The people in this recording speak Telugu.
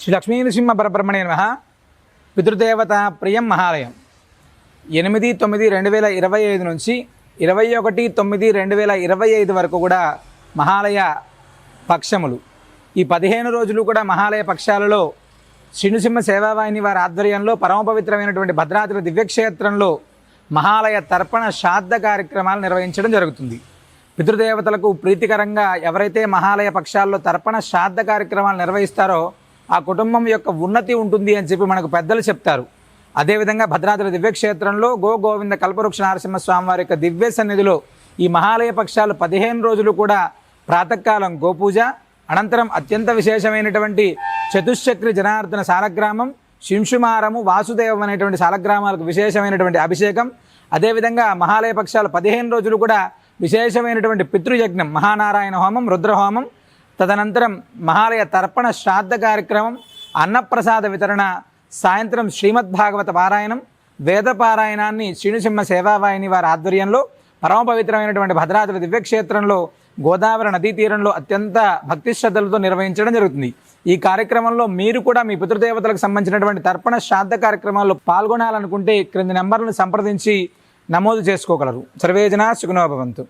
శ్రీ లక్ష్మీనరసింహ పరబ్రహ్మణ్య నమ. పితృదేవత ప్రియం మహాలయం. ఎనిమిది తొమ్మిది రెండు వేల ఇరవై ఐదు నుంచి ఇరవై ఒకటి తొమ్మిది రెండు వేల ఇరవై ఐదు వరకు కూడా మహాలయ పక్షములు. ఈ పదిహేను రోజులు కూడా మహాలయ పక్షాలలో శ్రీనుసింహ సేవావాహిని వారి ఆధ్వర్యంలో పరమపవిత్రమైనటువంటి భద్రాద్రి దివ్యక్షేత్రంలో మహాలయ తర్పణ శ్రాద్ధ కార్యక్రమాలు నిర్వహించడం జరుగుతుంది. పితృదేవతలకు ప్రీతికరంగా ఎవరైతే మహాలయ పక్షాల్లో తర్పణ శ్రాద్ధ కార్యక్రమాలు నిర్వహిస్తారో ఆ కుటుంబం యొక్క ఉన్నతి ఉంటుంది అని చెప్పి మనకు పెద్దలు చెప్తారు. అదేవిధంగా భద్రాద్రి దివ్యక్షేత్రంలో గో గోవింద కల్పవృక్ష నరసింహస్వామి వారి యొక్క దివ్య సన్నిధిలో ఈ మహాలయ పక్షాలు పదిహేను రోజులు కూడా ప్రాతకాలం గోపూజ అనంతరం అత్యంత విశేషమైనటువంటి చతుశ్చక్రి జనార్దన సాలగ్రామం శింషుమారము వాసుదేవం అనేటువంటి సాలగ్రామాలకు విశేషమైనటువంటి అభిషేకం. అదేవిధంగా మహాలయ పక్షాలు పదిహేను రోజులు కూడా విశేషమైనటువంటి పితృయజ్ఞం మహానారాయణ హోమం రుద్రహోమం తదనంతరం మహాలయ తర్పణ శ్రాద్ధ కార్యక్రమం అన్నప్రసాద వితరణ సాయంత్రం శ్రీమద్భాగవత పారాయణం వేద పారాయణాన్ని శ్రీనుసింహ సేవావాహిని వారి ఆధ్వర్యంలో పరమ పవిత్రమైనటువంటి భద్రాద్రి దివ్యక్షేత్రంలో గోదావరి నదీ తీరంలో అత్యంత భక్తి శ్రద్ధలతో నిర్వహించడం జరుగుతుంది. ఈ కార్యక్రమంలో మీరు కూడా మీ పితృదేవతలకు సంబంధించినటువంటి తర్పణ శ్రాద్ధ కార్యక్రమాల్లో పాల్గొనాలనుకుంటే క్రింది నెంబర్లను సంప్రదించి నమోదు చేసుకోగలరు. సర్వేజన సుఖనోభవంతు